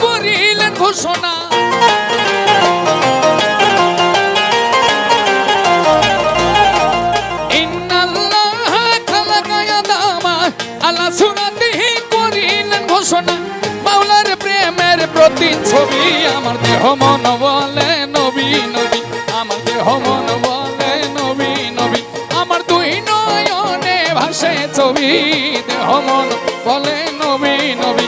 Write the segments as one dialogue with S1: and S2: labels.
S1: করিলেন ঘোষণা। প্রেমের প্রতিচ্ছবি, আমার দেহ মন বলে নবী নবী। আমার দেহ মন বলে নবী নবী। আমার দুই নয়নে ভাসে ছবি, দেহ মন বলে নবী নবী।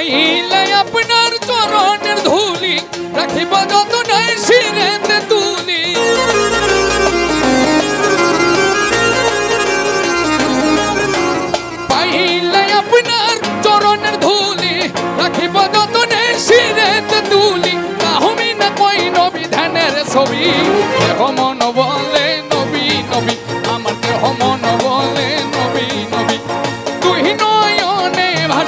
S1: পাইলে আপনার চরণের ধুলি, রাখিব যত নাই শিরেতে তুলি। পাইলে আপনার চরণের ধুলি, রাখিব যত নাই তুলি। কাহুমি না কই ছবি মন বলে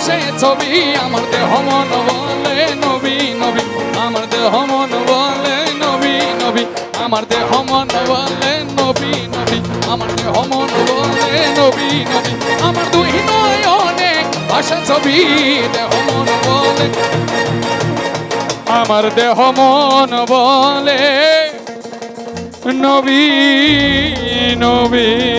S1: ভাসে ছবি, আমার দেহ মন বলে নবী নবী। আমার দেহ মন বলে নবী নবী। আমার দেহ মন বলে নবী নবী। আমার দেহ মন বলে নবী নবী। আমার দুই নয়নে ভাসে ছবি, দেহ মন বলে। আমার দেহ মন বলে নবী নবী।